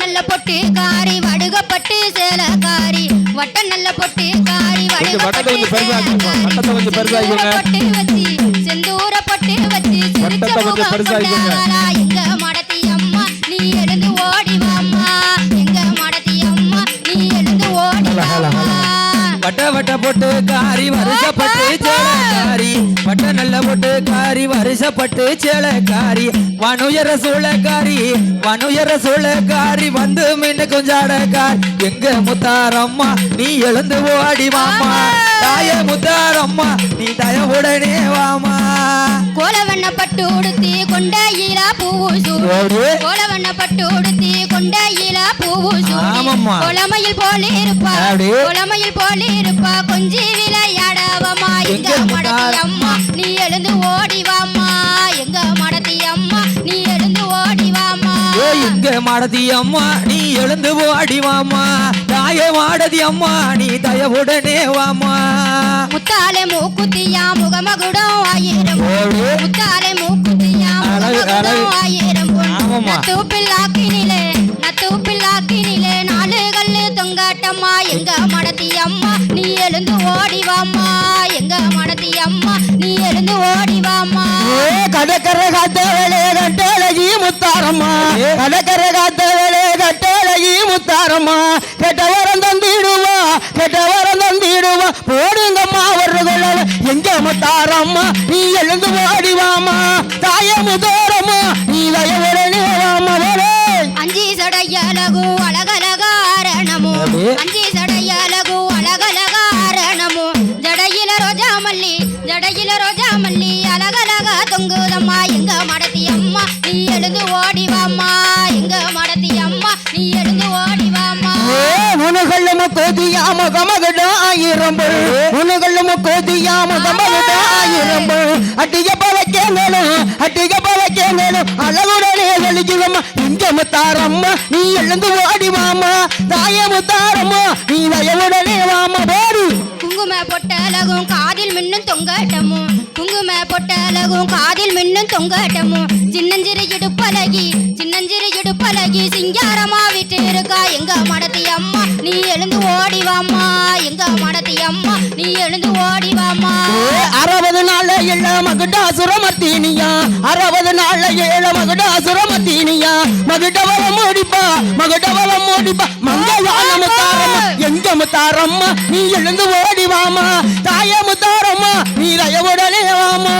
நல்ல பொட்டு காரி வடுகப்பட்டு சேலக்காரி. வட்ட நல்ல பொட்டு காரி வடுகப்பட்டு. பொட்டு வச்சு செந்தூர பொட்டு வச்சு எங்க மடத்தி அம்மா நீ எழுந்து வட்ட போட்டு காரி வருஷப்பட்டு சேலக்காரி. வட்ட நல்ல போட்டு காரி வருஷப்பட்டு சேலக்காரி. வனுயர சூளக்காரி வனுயர சூளக்காரி வந்து மீன் கொஞ்சாடக்கார். எங்க முத்தாரம்மா நீ எழுந்து ஓடி வாமா தாய முத்தாரம்மா நீ தயவுடனே வாமா கோலவண்ண பட்டு உடுத்தி பூவு சூடி. ஓடு. கோலவண்ண பட்டு உடுத்தி பூவு சூடி. ஆமாம்மா. கொலமையில் போல இருப்பா. கொலமையில் போல இருப்பா. எங்க மாடதி அம்மா நீ எழுந்து ஓடி வாமா தாய மாடதி அம்மா நீ தயவுடனே வாமா முத்தாலே மூக்குத்தியா முகமகுடம் ஆயிரம். முத்தாலே மூக்குத்தியா முகமகுடம். ஆயிரம். நத்து பிள்ளாக்கினிலே நத்து பிள்ளாக்கினிலே நாலு கல்லு தொங்காட்டம்மா. எங்க மடத்தி அம்மா நீ எழுந்து ஓடி வாம்மா. எங்க மடத்தி அம்மா நீ எழுந்து ஓடி முத்தாரம்மா. கடற்கரை காத்த வேலை கட்டழகி முத்தாரம்மா. கெட்ட வரம் தந்திடுவா கெட்ட வரம் தந்திடுவா. போடுங்கம்மா வருகள எங்க முத்தாரம்மா நீ எழுந்து ஓடிவாமா தாய முதோரம்மா நீ வயவுடனே வாமா வரே அஞ்சி சடையலகு அழகலகாரணமு. அஞ்சி சடையலகு அழகலகாரணமு ஜடையில ரோஜா மல்லி ஜடையில ரோஜா மல்லி அழகலக தொங்குதம்மா. எழுந்து ஓடி வாம்மா எங்க மடத்தி அம்மா நீ எழுந்து ஓடி வாம்மா ஏ உனகள்ள முக்கோதியாம கமகட ஆயிரம் உனகள்ள முக்கோதியாம கமகட ஆயிரம் அட்டிக பழக்கேங்களும் அட்டிக பழக்கேங்களும் அழகுடனே வெளிச்சுவம்மா இங்க முத்தாரம்மா நீ எழுந்து ஓடி வாமா தாய முத்தாரம்மா நீ வயவுடனே வாமா போடு குங்கும பொட்டலகும் காதில் மின்னும் தொங்கட்டமும். குங்கும பொட்டலகும் காதில் மின்னும் தொங்கட்டமும். சின்னஞ்சிறு இடுப்பலகி சின்னஞ்சிறு இடுப்பலகி சிங்காரமா விட்டு இருக்கா எங்க மடத்தி அம்மா நீ எழுந்து ஓடி வாம்மா. எங்க மடத்தி அம்மா நீ எழுந்து ஓடி வாம்மா. அறுபது நாள்ல எள்ள மகுடா சுரமத்தீனியா அறுபது நாள்ல ஏழ மகுடா சுரமத்தீனியா மகுடவளம் ஓடிப்பா மகுடவளம் ஓடிப்பா. மங்கள எங்க முத்தாரம்மா நீ எழுந்து ஓடிவாமா? தாயமு தாரம்மா நீ தயவுடனே வாமா?